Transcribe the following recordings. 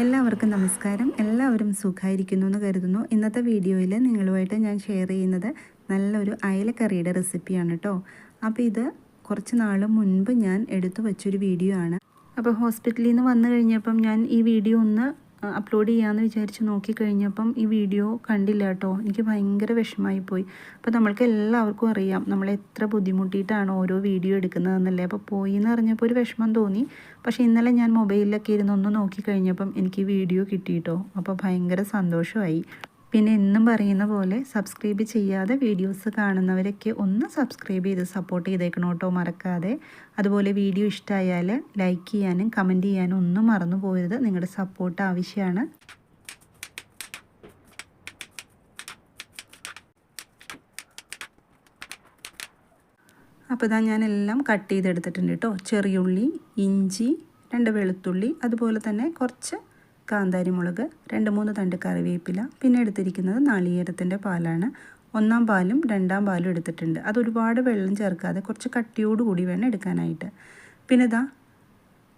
എല്ലാവർക്കും നമസ്കാരം. എല്ലാവരും സുഖമായിരിക്കുന്നു എന്ന് കരുതുന്നു. ഇന്നത്തെ വീഡിയോയിൽ നിങ്ങളുമായിട്ട് ഞാൻ ഷെയർ ചെയ്യുന്നത് നല്ലൊരു അയലക്കറിയുടെ റെസിപ്പിയാണ് കേട്ടോ അപ്പോൾ ഇത് കുറച്ച് നാൾ മുൻപ് ഞാൻ എടുത്തു വച്ചൊരു വീഡിയോ ആണ്. അപ്പോൾ ഹോസ്പിറ്റലിൽ നിന്ന് വന്നു കഴിഞ്ഞപ്പം ഞാൻ ഈ വീഡിയോ ഒന്ന് അപ്ലോഡ് ചെയ്യാമെന്ന് വിചാരിച്ച് നോക്കിക്കഴിഞ്ഞപ്പം ഈ വീഡിയോ കണ്ടില്ല കേട്ടോ. എനിക്ക് ഭയങ്കര വിഷമമായി പോയി അപ്പോൾ നമ്മൾക്ക് എല്ലാവർക്കും അറിയാം നമ്മൾ എത്ര ബുദ്ധിമുട്ടിയിട്ടാണ് ഓരോ വീഡിയോ എടുക്കുന്നതെന്നല്ലേ. അപ്പോൾ പോയി എന്ന് അറിഞ്ഞപ്പോൾ ഒരു വിഷമം തോന്നി. പക്ഷേ ഇന്നലെ ഞാൻ മൊബൈലിലൊക്കെ ഇരുന്ന് ഒന്ന് നോക്കിക്കഴിഞ്ഞപ്പം എനിക്ക് വീഡിയോ കിട്ടിയിട്ടോ അപ്പോൾ ഭയങ്കര സന്തോഷമായി. പിന്നെ എന്നും പറയുന്ന പോലെ സബ്സ്ക്രൈബ് ചെയ്യാതെ വീഡിയോസ് കാണുന്നവരൊക്കെ ഒന്ന് സബ്സ്ക്രൈബ് ചെയ്ത് സപ്പോർട്ട് ചെയ്തേക്കണം കേട്ടോ മറക്കാതെ. അതുപോലെ വീഡിയോ ഇഷ്ടമായാൽ ലൈക്ക് ചെയ്യാനും കമന്റ് ചെയ്യാനും ഒന്നും മറന്നു പോകരുത് നിങ്ങളുടെ സപ്പോർട്ട് ആവശ്യമാണ് അപ്പോൾ ഇതാ ഞാനെല്ലാം കട്ട് ചെയ്തെടുത്തിട്ടുണ്ട് കേട്ടോ ചെറിയുള്ളി ഇഞ്ചി രണ്ട് വെളുത്തുള്ളി അതുപോലെ തന്നെ കുറച്ച് കാന്താരി മുളക് രണ്ട് മൂന്ന് തണ്ട് കറിവേപ്പില പിന്നെ എടുത്തിരിക്കുന്നത് നാളികേരത്തിന്റെ പാലാണ്. ഒന്നാം പാലും രണ്ടാം പാലും എടുത്തിട്ടുണ്ട്. അത് ഒരുപാട് വെള്ളം ചേർക്കാതെ കുറച്ച് കട്ടിയോട് കൂടി വേണം എടുക്കാനായിട്ട്. പിന്നെ ഇതാ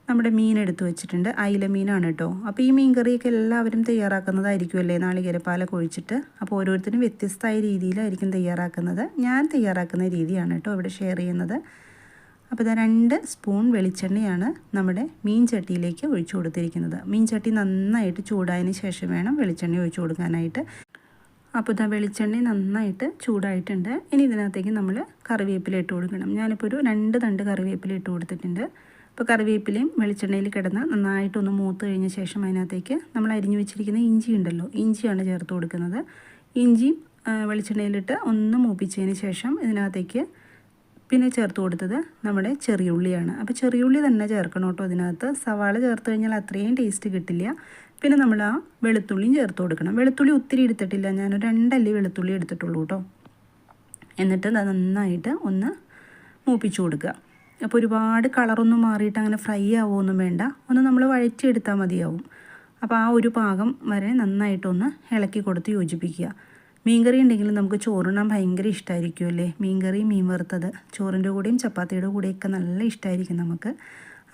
നമ്മുടെ മീൻ എടുത്തു വെച്ചിട്ടുണ്ട്. അയില മീനാണ് കേട്ടോ. അപ്പോൾ ഈ മീൻ കറിയൊക്കെ എല്ലാവരും തയ്യാറാക്കുന്നതായിരിക്കുമല്ലേ? നാളികേരപ്പാലൊക്കെ ഒഴിച്ചിട്ട്. അപ്പോൾ ഓരോരുത്തരും വ്യത്യസ്തമായ രീതിയിലായിരിക്കും തയ്യാറാക്കുന്നത്. ഞാൻ തയ്യാറാക്കുന്ന രീതിയാണ് കേട്ടോ ഇവിടെ ഷെയർ ചെയ്യുന്നത്. അപ്പോൾ ഇതാ രണ്ട് സ്പൂൺ വെളിച്ചെണ്ണയാണ് നമ്മുടെ മീൻ ചട്ടിയിലേക്ക് ഒഴിച്ചു കൊടുത്തിരിക്കുന്നത്. മീൻ ചട്ടി നന്നായിട്ട് ചൂടായതിന് ശേഷം വേണം വെളിച്ചെണ്ണ ഒഴിച്ചു കൊടുക്കാനായിട്ട്. അപ്പോൾ ഇതാ വെളിച്ചെണ്ണ നന്നായിട്ട് ചൂടായിട്ടുണ്ട്. ഇനി ഇതിനകത്തേക്ക് നമ്മൾ കറിവേപ്പില ഇട്ട് കൊടുക്കണം. ഞാനിപ്പോൾ ഒരു രണ്ട് തണ്ട് കറിവേപ്പില ഇട്ട് കൊടുത്തിട്ടുണ്ട്. അപ്പോൾ കറിവേപ്പിലയും വെളിച്ചെണ്ണയിൽ കിടന്ന് നന്നായിട്ടൊന്ന് മൂത്ത് കഴിഞ്ഞ ശേഷം അതിനകത്തേക്ക് നമ്മൾ അരിഞ്ഞു വെച്ചിരിക്കുന്ന ഇഞ്ചി ഉണ്ടല്ലോ ഇഞ്ചിയാണ് ചേർത്ത് കൊടുക്കുന്നത്. ഇഞ്ചിയും വെളിച്ചെണ്ണയിലിട്ട് ഒന്ന് മൂപ്പിച്ചതിന് ശേഷം ഇതിനകത്തേക്ക് പിന്നെ ചേർത്ത് കൊടുത്തത് നമ്മുടെ ചെറിയ ഉള്ളിയാണ് അപ്പോൾ ചെറിയ ഉള്ളി തന്നെ ചേർക്കണം കേട്ടോ അതിനകത്ത്. സവാള ചേർത്ത് കഴിഞ്ഞാൽ അത്രയും ടേസ്റ്റ് കിട്ടില്ല. പിന്നെ നമ്മൾ ആ വെളുത്തുള്ളിയും ചേർത്ത് കൊടുക്കണം. വെളുത്തുള്ളി ഒത്തിരി എടുത്തിട്ടില്ല. ഞാനൊരു രണ്ടല്ലി വെളുത്തുള്ളി എടുത്തിട്ടുള്ളൂ കേട്ടോ. എന്നിട്ട് അത് നന്നായിട്ട് ഒന്ന് മൂപ്പിച്ചു കൊടുക്കുക. അപ്പോൾ ഒരുപാട് കളറൊന്നും മാറിയിട്ട് അങ്ങനെ ഫ്രൈ ആവുമൊന്നും വേണ്ട. ഒന്ന് നമ്മൾ വഴറ്റിയെടുത്താൽ മതിയാവും. അപ്പോൾ ആ ഒരു പാകം വരെ നന്നായിട്ടൊന്ന് ഇളക്കി കൊടുത്ത് യോജിപ്പിക്കുക. മീൻകറി ഉണ്ടെങ്കിൽ നമുക്ക് ചോറുണ്ണാൻ ഭയങ്കര ഇഷ്ടമായിരിക്കും അല്ലേ? മീൻകറി മീൻ വറുത്തത്. ചോറിന്റെ കൂടെയും ചപ്പാത്തിയുടെ കൂടെയൊക്കെ നല്ല ഇഷ്ടമായിരിക്കും നമുക്ക്.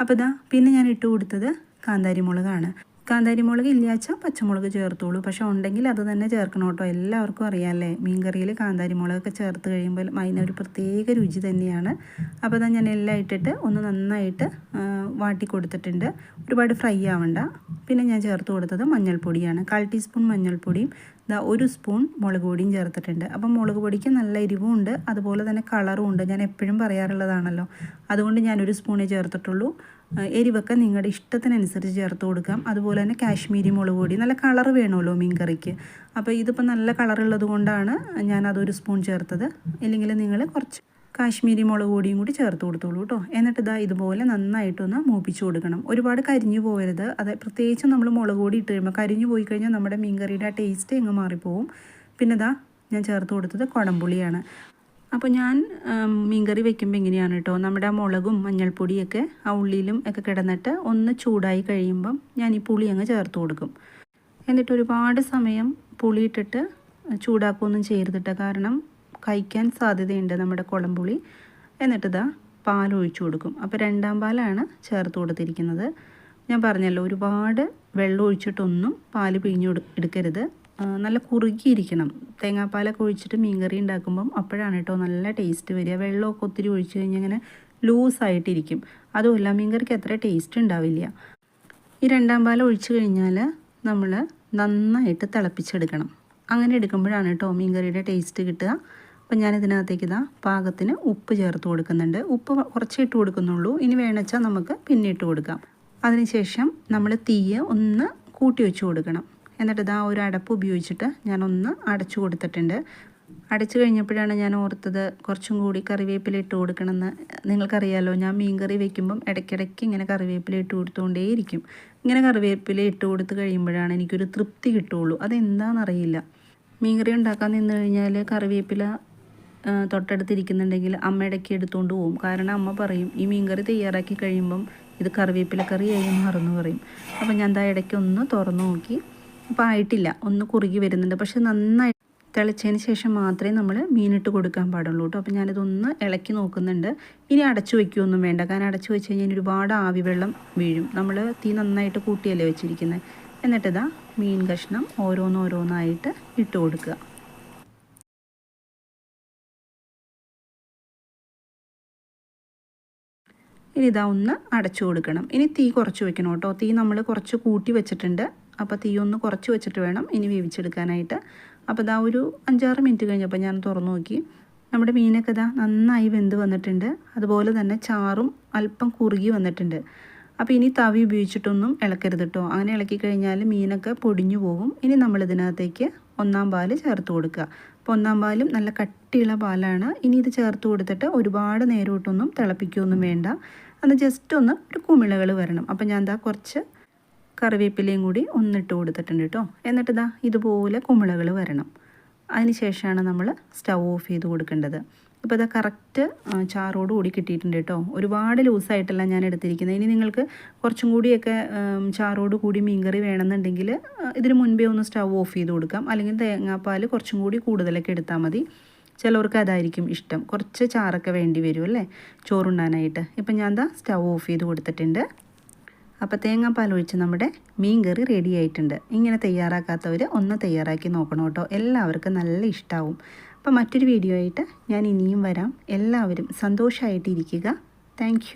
അപ്പോൾ ഇതാ പിന്നെ ഞാൻ ഇട്ട് കൊടുത്തത് കാന്താരി മുളകാണ് കാന്താരി മുളക് ഇല്ലാച്ചാൽ പച്ചമുളക് ചേർത്തോളൂ. പക്ഷെ ഉണ്ടെങ്കിൽ അത് തന്നെ ചേർക്കണം കേട്ടോ. എല്ലാവർക്കും അറിയാമല്ലേ മീൻകറിയിൽ കാന്താരി മുളകൊക്കെ ചേർത്ത് കഴിയുമ്പോൾ അതിനൊരു പ്രത്യേക രുചി തന്നെയാണ്. അപ്പോൾ അതാ ഞാൻ എല്ലാം ഇട്ടിട്ട് ഒന്ന് നന്നായിട്ട് വാട്ടി കൊടുത്തിട്ടുണ്ട്. ഒരുപാട് ഫ്രൈ ആവണ്ട. പിന്നെ ഞാൻ ചേർത്ത് കൊടുത്തത് മഞ്ഞൾപ്പൊടിയാണ്. കാൽ ടീസ്പൂൺ മഞ്ഞൾപ്പൊടിയും ഇതാ ഒരു സ്പൂൺ മുളക് പൊടിയും ചേർത്തിട്ടുണ്ട്. അപ്പം മുളക് പൊടിക്ക് നല്ല എരിവും ഉണ്ട് അതുപോലെ തന്നെ കളറും ഉണ്ട്. ഞാൻ എപ്പോഴും പറയാറുള്ളതാണല്ലോ. അതുകൊണ്ട് ഞാനൊരു സ്പൂണേ ചേർത്തിട്ടുള്ളൂ. എരിവൊക്കെ നിങ്ങളുടെ ഇഷ്ടത്തിനനുസരിച്ച് ചേർത്ത് കൊടുക്കാം. അതുപോലെ തന്നെ കാശ്മീരി മുളക് പൊടി നല്ല കളർ വേണമല്ലോ മീൻ കറിക്ക് അപ്പോൾ ഇതിപ്പോൾ നല്ല കളറുള്ളത് കൊണ്ടാണ് ഞാനതൊരു സ്പൂൺ ചേർത്തത്. ഇല്ലെങ്കിൽ നിങ്ങൾ കുറച്ച് കാശ്മീരി മുളക് പൊടിയും കൂടി ചേർത്ത് കൊടുത്തോളൂ കേട്ടോ എന്നിട്ട് ഇതാ ഇതുപോലെ നന്നായിട്ടൊന്ന് മൂപ്പിച്ച് കൊടുക്കണം. ഒരുപാട് കരിഞ്ഞു പോകരുത്. അത് പ്രത്യേകിച്ച് നമ്മൾ മുളക് പൊടി ഇട്ട് കഴിയുമ്പോൾ കരിഞ്ഞു പോയി കഴിഞ്ഞാൽ നമ്മുടെ മീൻകറിയുടെ ആ ടേസ്റ്റ് എങ്ങ് മാറിപ്പോവും. പിന്നെ ഇതാ ഞാൻ ചേർത്ത് കൊടുത്തത് കുടംപുളിയാണ്. അപ്പോൾ ഞാൻ മീൻകറി വെക്കുമ്പോൾ എങ്ങനെയാണ് കേട്ടോ നമ്മുടെ ആ മുളകും മഞ്ഞൾപ്പൊടിയൊക്കെ ആ ഉള്ളിയിലും ഒക്കെ കിടന്നിട്ട് ഒന്ന് ചൂടായി കഴിയുമ്പം ഞാൻ ഈ പുളി അങ്ങ് ചേർത്ത് കൊടുക്കും. എന്നിട്ട് ഒരുപാട് സമയം പുളിയിട്ടിട്ട് ചൂടാക്കുകയൊന്നും ചെയ്തിട്ട് കാരണം കഴിക്കാൻ സാധ്യതയുണ്ട് നമ്മുടെ കുളമ്പുളി. എന്നിട്ടിതാ പാൽ ഒഴിച്ചു കൊടുക്കും. അപ്പോൾ രണ്ടാം പാലാണ് ചേർത്ത് കൊടുത്തിരിക്കുന്നത്. ഞാൻ പറഞ്ഞല്ലോ ഒരുപാട് വെള്ളം ഒഴിച്ചിട്ടൊന്നും പാൽ പിഴിഞ്ഞു എടുക്കരുത്. നല്ല കുറുകിയിരിക്കണം. തേങ്ങാപ്പാലൊക്കെ ഒഴിച്ചിട്ട് മീൻകറി ഉണ്ടാക്കുമ്പം അപ്പോഴാണ് കേട്ടോ നല്ല ടേസ്റ്റ് വരിക. വെള്ളമൊക്കെ ഒത്തിരി ഒഴിച്ച് കഴിഞ്ഞാൽ ഇങ്ങനെ ലൂസായിട്ടിരിക്കും. അതുമല്ല മീൻകറിക്ക് അത്ര ടേസ്റ്റ് ഉണ്ടാവില്ല. ഈ രണ്ടാം പാൽ ഒഴിച്ചു കഴിഞ്ഞാൽ നമ്മൾ നന്നായിട്ട് തിളപ്പിച്ചെടുക്കണം. അങ്ങനെ എടുക്കുമ്പോഴാണ് കേട്ടോ മീൻകറിയുടെ ടേസ്റ്റ് കിട്ടുക. അപ്പം ഞാൻ ഇതിനകത്തേക്ക് ഇതാ പാകത്തിന് ഉപ്പ് ചേർത്ത് കൊടുക്കുന്നുണ്ട്. ഉപ്പ് കുറച്ച് ഇട്ട് കൊടുക്കുന്നുള്ളൂ. ഇനി വേണമെച്ചാൽ നമുക്ക് പിന്നെ ഇട്ട് കൊടുക്കാം. അതിനുശേഷം നമ്മൾ തീയ് ഒന്ന് കൂട്ടി വെച്ച് കൊടുക്കണം. എന്നിട്ട് ഇതാ ഒരു അടപ്പ് ഉപയോഗിച്ചിട്ട് ഞാനൊന്ന് അടച്ചു കൊടുത്തിട്ടുണ്ട്. അടച്ചു കഴിഞ്ഞപ്പോഴാണ് ഞാൻ ഓർത്തത് കുറച്ചും കൂടി കറിവേപ്പില ഇട്ട് കൊടുക്കണമെന്ന്. നിങ്ങൾക്കറിയാലോ ഞാൻ മീൻ കറി വെക്കുമ്പം ഇടയ്ക്കിടയ്ക്ക് ഇങ്ങനെ കറിവേപ്പില ഇട്ട് കൊടുത്തുകൊണ്ടേയിരിക്കും. ഇങ്ങനെ കറിവേപ്പില ഇട്ട് കൊടുത്ത് കഴിയുമ്പോഴാണ് എനിക്കൊരു തൃപ്തി കിട്ടുള്ളൂ അതെന്താണെന്നറിയില്ല. മീൻ കറി ഉണ്ടാക്കാൻ നിന്ന് കഴിഞ്ഞാൽ കറിവേപ്പില തൊട്ടടുത്തിരിക്കുന്നുണ്ടെങ്കിൽ അമ്മ ഇടയ്ക്ക് എടുത്തുകൊണ്ട് പോകും കാരണം അമ്മ പറയും ഈ മീൻകറി തയ്യാറാക്കി കഴിയുമ്പം ഇത് കറിവേപ്പില കറിയായി മാറുന്നു പറയും. അപ്പം ഞാൻ എന്താ ഇടയ്ക്ക് ഒന്ന് തുറന്നു നോക്കി. അപ്പോൾ ആയിട്ടില്ല ഒന്ന് കുറുകി വരുന്നുണ്ട്. പക്ഷെ നന്നായി തിളച്ചതിന് ശേഷം മാത്രമേ നമ്മൾ മീനിട്ട് കൊടുക്കാൻ പാടുള്ളൂ കേട്ടോ. അപ്പോൾ ഞാനിതൊന്ന് ഇളക്കി നോക്കുന്നുണ്ട്. ഇനി അടച്ചു വയ്ക്കുകയൊന്നും വേണ്ട. കാരണം അടച്ചു വെച്ച് കഴിഞ്ഞാൽ ഒരുപാട് ആവി വെള്ളം വീഴും. നമ്മൾ തീ നന്നായിട്ട് കൂട്ടിയല്ലേ വെച്ചിരിക്കുന്നത് എന്നിട്ടിതാ മീൻ കഷ്ണം ഓരോന്നോരോന്നായിട്ട് ഇട്ട് കൊടുക്കുക. ഇനി ഇതാ ഒന്ന് അടച്ചു കൊടുക്കണം. ഇനി തീ കുറച്ച് വെക്കണം കേട്ടോ. തീ നമ്മൾ കുറച്ച് കൂട്ടി വെച്ചിട്ടുണ്ട്. അപ്പോൾ തീ ഒന്ന് കുറച്ച് വെച്ചിട്ട് വേണം ഇനി വേവിച്ചെടുക്കാനായിട്ട്. അപ്പോൾ ഇതാ ഒരു അഞ്ചാറ് മിനിറ്റ് കഴിഞ്ഞപ്പോൾ ഞാൻ തുറന്നു നോക്കി. നമ്മുടെ മീനൊക്കെ ഇതാ നന്നായി വെന്ത് വന്നിട്ടുണ്ട്. അതുപോലെ തന്നെ ചാറും അല്പം കുറുകി വന്നിട്ടുണ്ട്. അപ്പോൾ ഇനി തവി ഉപയോഗിച്ചിട്ടൊന്നും ഇളക്കരുത് കേട്ടോ. അങ്ങനെ ഇളക്കി കഴിഞ്ഞാൽ മീനൊക്കെ പൊടിഞ്ഞു പോകും. ഇനി നമ്മൾ ഇതിനകത്തേക്ക് ഒന്നാം പാൽ ചേർത്ത് കൊടുക്കുക. അപ്പോൾ ഒന്നാം പാലും നല്ല കട്ടിയുള്ള പാലാണ്. ഇനി ഇത് ചേർത്ത് കൊടുത്തിട്ട് ഒരുപാട് നേരോട്ടൊന്നും തിളപ്പിക്കുകയൊന്നും വേണ്ട. അത് ജസ്റ്റ് ഒന്ന് ഒരു കുമിളകൾ വരണം. അപ്പോൾ ഞാൻ എന്താ കുറച്ച് കറിവേപ്പിലയും കൂടി ഒന്നിട്ട് കൊടുത്തിട്ടുണ്ട് കേട്ടോ. എന്നിട്ട് ഇതാ ഇതുപോലെ കുമിളകൾ വരണം. അതിന് ശേഷമാണ് നമ്മൾ സ്റ്റൗ ഓഫ് ചെയ്ത് കൊടുക്കേണ്ടത്. ഇപ്പോൾ ഇതാ കറക്റ്റ് ചാറോട് കൂടി കിട്ടിയിട്ടുണ്ട് കേട്ടോ. ഒരുപാട് ലൂസായിട്ടല്ല ഞാൻ എടുത്തിരിക്കുന്നത്. ഇനി നിങ്ങൾക്ക് കുറച്ചും കൂടിയൊക്കെ ചാറോട് കൂടി മീൻകറി വേണമെന്നുണ്ടെങ്കിൽ ഇതിന് മുൻപേ ഒന്ന് സ്റ്റൗ ഓഫ് ചെയ്ത് കൊടുക്കാം. അല്ലെങ്കിൽ തേങ്ങാപ്പാൽ കുറച്ചും കൂടി കൂടുതലൊക്കെ എടുത്താൽ മതി. ചിലവർക്ക് അതായിരിക്കും ഇഷ്ടം. കുറച്ച് ചാറൊക്കെ വേണ്ടി വരും അല്ലേ? ചോറുണ്ണാനായിട്ട്. ഇപ്പം ഞാൻ എന്താ സ്റ്റൗ ഓഫ് ചെയ്ത് കൊടുത്തിട്ടുണ്ട്. അപ്പോൾ തേങ്ങാപ്പാൽ ഒഴിച്ച് നമ്മുടെ മീൻ കറി റെഡി ആയിട്ടുണ്ട്. ഇങ്ങനെ തയ്യാറാക്കാത്തവർ ഒന്ന് തയ്യാറാക്കി നോക്കണം കേട്ടോ. എല്ലാവർക്കും നല്ല ഇഷ്ടമാവും അപ്പോൾ മറ്റൊരു വീഡിയോ ആയിട്ട് ഞാൻ ഇനിയും വരാം. എല്ലാവരും സന്തോഷമായിട്ടിരിക്കുക താങ്ക്